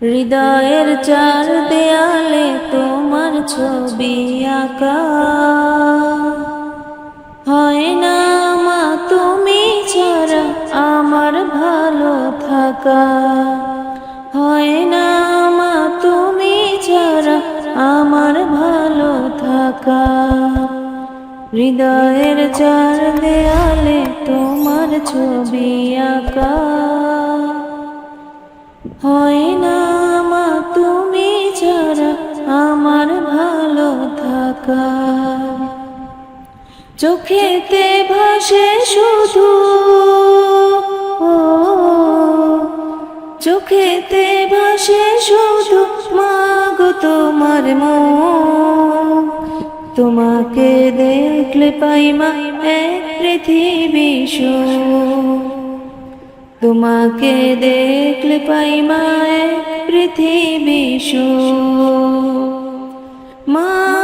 হৃদয়ের চার দেয়ালে তোমার ছবি আঁকা। হয় না মা, তুমি ছাড়া আমার ভালো থাকা। হয় না মা, তুমি ছাড়া আমার ভালো থাকা। হৃদয়ের চার দেয়ালে তোমার ছবি আঁকা। হয় না মা, তুমি ছাড়া আমার ভালো থাকা। চোখেতে ভাসে শুধু চোখেতে ভাসে শুধু মাগো তোমার মন। তোমাকে দেখলে পাই মা এক পৃথিবী তোমাকে দেখলে পাই মায় পৃথিবী সুখ। মা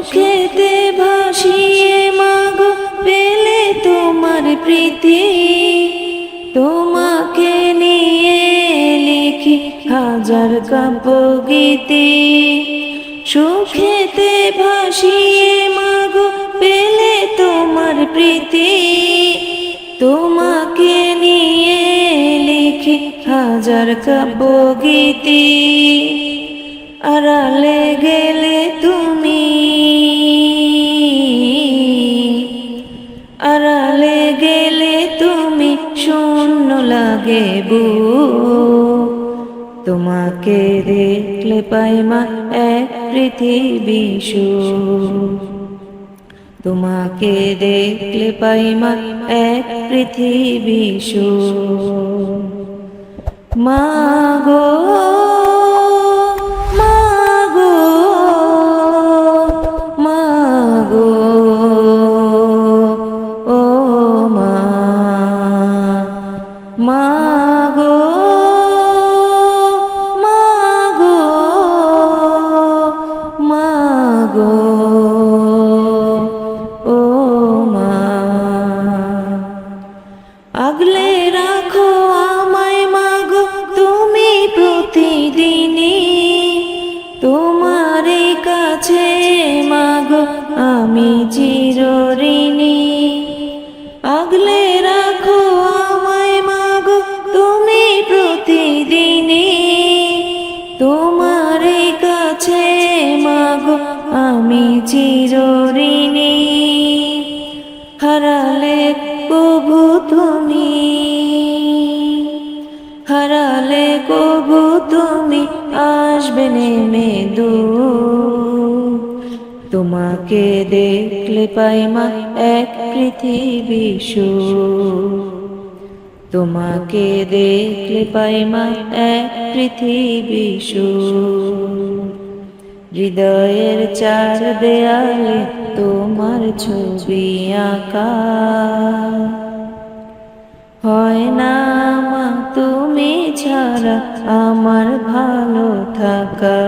সুখেতে ভাসিয়ে মাগো পেলে তোমার প্রীতি। তোমাকে নিয়ে লিখি হাজার কাব্য গীতি সুখেতে ভাসিয়ে মাগো পেলে তোমার প্রীতি। তোমাকে নিয়ে লিখি হাজার কাব্য গীতি আড়ালে গেলে লাগে বু তোমাকে দেখলে পাই মা এক পৃথিবী তোমাকে দেখলে পাই মা এক পৃথিবী মা গো আমি চিরঋণী। আগলে রাখো আমায় মাগো, তুমি প্রতিদিনই তোমার কাছে মাগো, আমি চিরঋণী। হারালে কবু তুমি, হারালে কবু তুমি, আসবে নেমে দু তোমাকে দেখলে পাই এক পৃথিবী তোমাকে দেখলে পাই মা এক পৃথিবী হৃদয়ের চার দেয়ালে তোমার ছবি আঁকা। হয় না মা, তুমি ছাড়া আমার ভালো থাকা।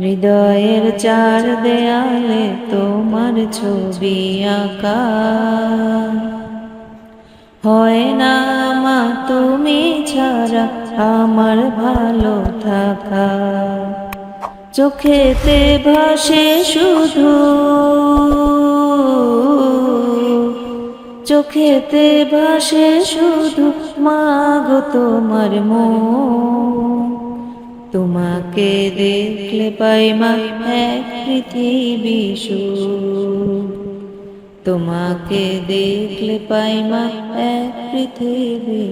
হৃদয়ের চার দেয়ালে তোমার ছবি আঁকা। হয় না মা, তুমি ছাড়া আমার ভালো থাকা। চোখেতে ভাসে শুধু চোখেতে ভাসে শুধু মাগো তোমার মন। তোমাকে দেখলে পাই এক পৃথিবী তোমাকে দেখলে পাই এক পৃথিবী